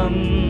one.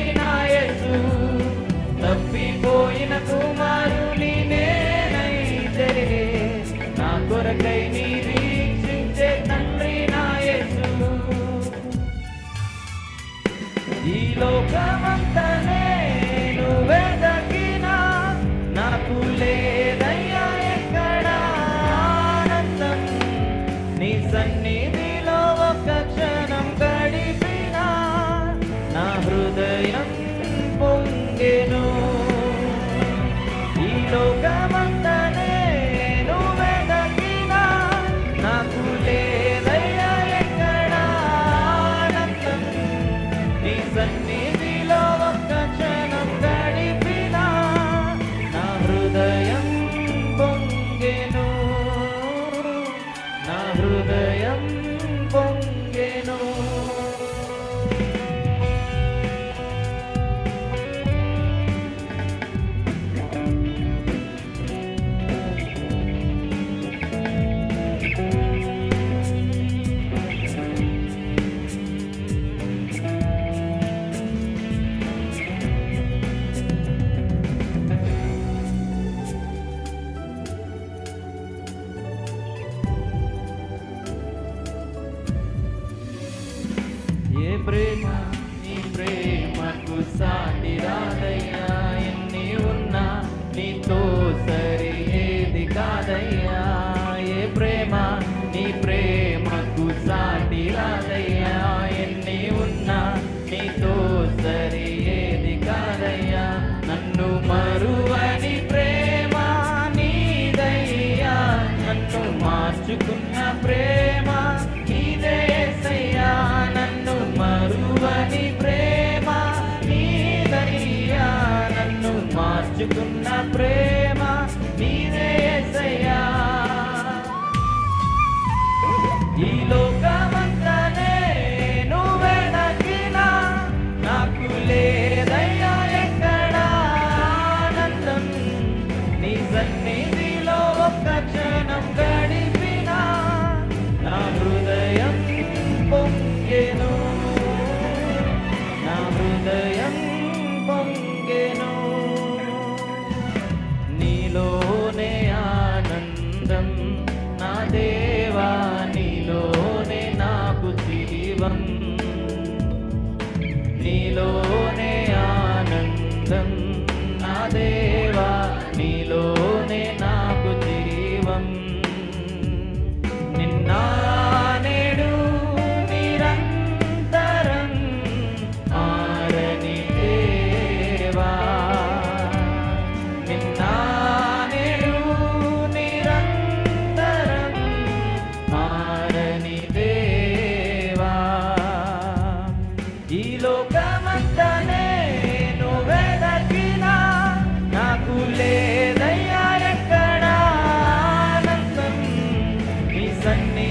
一路坎坷 సన్నిధిలో ఒక్క క్షణంగా నీ సన్నిధిలో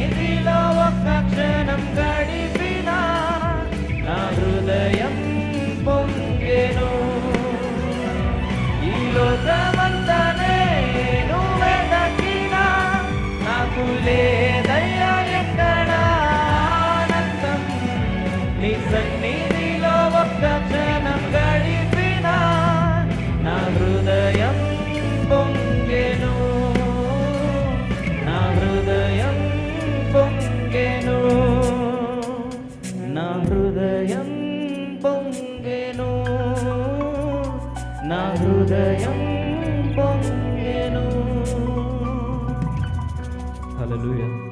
నా హృదయం పొంగెను. హల్లెలూయా.